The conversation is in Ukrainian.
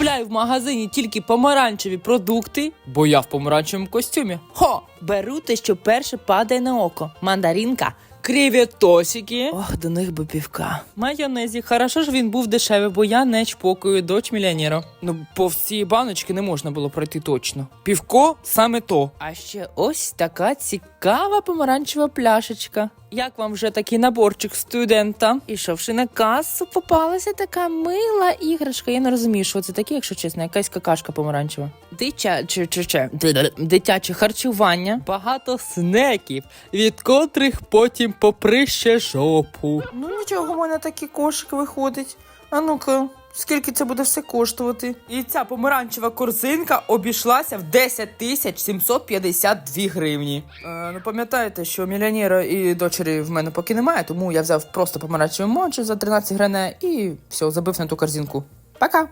Купляю в магазині тільки помаранчеві продукти, бо я в помаранчевому костюмі. Хо! Беру те, що перше падає на око. Мандаринка. Креветосики. Ох, до них би півка. Майонезі. Хорошо ж він був дешевий, бо я не чпокаю дочь мільйонера. Ну, по всій баночки не можна було пройти точно. Півко саме то. А ще ось така цікава помаранчева пляшечка. Як вам вже такий наборчик студента? Ішовши на касу, попалася така мила іграшка. Я не розумію, що це таке, якщо чесно, якась какашка помаранчева. Дитяче, чи, чи, дитяче харчування, багато снеків, від котрих потім поприще жопу. Ну нічого, у мене такий кошик виходить. А ну-ка, скільки це буде все коштувати? І ця помаранчева корзинка обійшлася в 10 тисяч 752 гривні. Е, ну пам'ятаєте, що мільйонера і дочері в мене поки немає, тому я взяв просто помаранчевий моджі за 13 гривень і все, забив на ту корзинку. Пока!